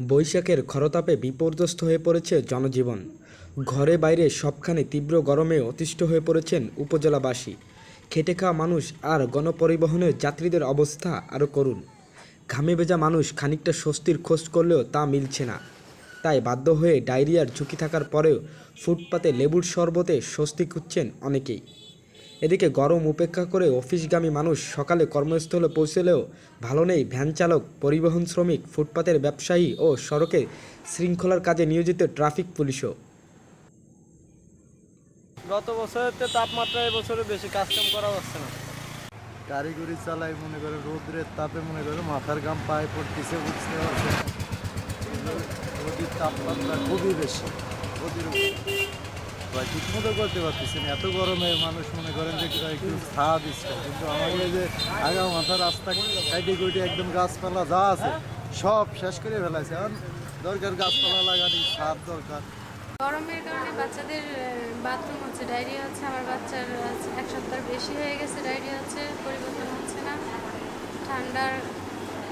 বৈশাখের খরতাপে বিপর্যস্ত হয়ে পড়েছে জনজীবন। ঘরে বাইরে সবখানে তীব্র গরমে অতিষ্ঠ হয়ে পড়েছেন উপজেলাবাসী। খেটে খাওয়া মানুষ আর গণপরিবহনের যাত্রীদের অবস্থা আরও করুন ঘামে ভেজা মানুষ খানিকটা স্বস্তির খোঁজ করলেও তা মিলছে না। তাই বাধ্য হয়ে ডায়রিয়ার ঝুঁকি থাকার পরেও ফুটপাতে লেবুর শরবতে স্বস্তি খুঁজছেন অনেকেই। এদিকে গরম উপেক্ষা করে অফিসগামী মানুষ সকালে কর্মস্থলে পৌঁছলেও ভালো নেই ভ্যান চালক পরিবহন শ্রমিক ফুটপাতের ব্যবসায়ী ও সড়কে শৃঙ্খলার কাজে নিয়োজিত ট্রাফিক পুলিশও। গত বছরের তাপমাত্রা এবছরে বেশি কাজকাম করা যাচ্ছে না। গাড়ি চালাই মনে করে রোদ্রের তাপে মনে করে মাথার গাম পায়ে পড়তেছে বুঝতে পারছে। নদীর তাপমাত্রা খুবই বেশি অতিরিক্ত প্রায় ঠিক মতো করতে পারতেছি না। এত গরমে মানুষ মনে করেন যে একটু ছা দিচ্ছে। কিন্তু আমাদের যে আগা মাথা রাস্তা কাটি কুটি একদম গাছপালা যা আছে সব শেষ করে ফেলাইছে। এখন দরকার গাছপালা লাগানি সার দরকার। গরমের কারণে বাচ্চাদের বাথরুম হচ্ছে ডায়রিয়া হচ্ছে আমার বাচ্চার এক সপ্তাহ বেশি হয়ে গেছে ডায়রিয়া হচ্ছে পরিবর্তন হচ্ছে না। ঠান্ডার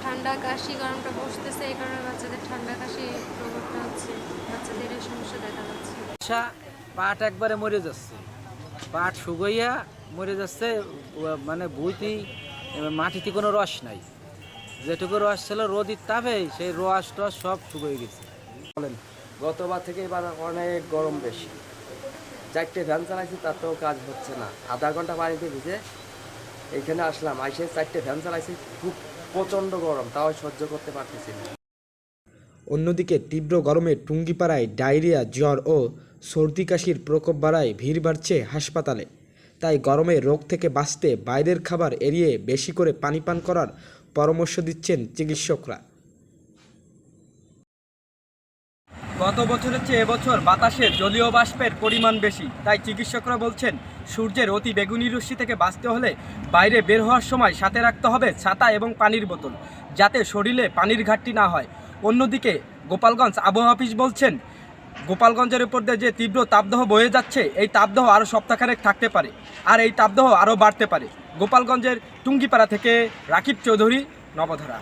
ঠান্ডা কাশি গরমটা বসতেছে এই কারণে বাচ্চাদের ঠান্ডা কাশি প্রবর্তন হচ্ছে বাচ্চাদের এই সমস্যা দেখা যাচ্ছে। আশা পাট একবারে মরে যাচ্ছে। পাট শুকাইয়া মরে যাচ্ছে মানে এবার মাটিতে কোনো রস নাই। যেটুকু রস ছিল রোদির তাপে সেই রস টস সব শুকিয়ে গেছে। বলেন, গতবার থেকে এবার অনেক গরম বেশি। চারটে ভ্যান চালাইছি, তাতেও কাজ হচ্ছে না। আধা ঘণ্টা পানিতে ভিজে এইখানে আসলাম, আইসে চারটে ভ্যান চালাইছি, খুব প্রচণ্ড গরম, তাও সহ্য করতে পারতেছি না। অন্যদিকে তীব্র গরমে টুঙ্গিপাড়ায় ডায়রিয়া, জ্বর ও সর্দি কাশির প্রকোপ বাড়ায় ভিড় বাড়ছে হাসপাতালে। তাই গরমে রোগ থেকে বাঁচতে বাইরের খাবার এড়িয়ে বেশি করে পানি পান করার পরামর্শ দিচ্ছেন চিকিৎসকরা। গত বছরের চেয়ে এবছর বাতাসে জলীয় বাষ্পের পরিমাণ বেশি, তাই চিকিৎসকরা বলছেন, সূর্যের অতি বেগুনি রশ্মি থেকে বাঁচতে হলে বাইরে বের হওয়ার সময় সাথে রাখতে হবে ছাতা এবং পানির বোতল, যাতে শরীরে পানির ঘাটতি না হয়। অন্যদিকে গোপালগঞ্জ আবহাওয়া অফিস বলছেন, গোপালগঞ্জের উপর দিয়ে যে তীব্র তাপদাহ বয়ে যাচ্ছে, এই তাপদাহ আরও সপ্তাহখানেক থাকতে পারে আর এই তাপদাহ আরও বাড়তে পারে। গোপালগঞ্জের টুঙ্গিপাড়া থেকে রাকিব চৌধুরী, নবধারা।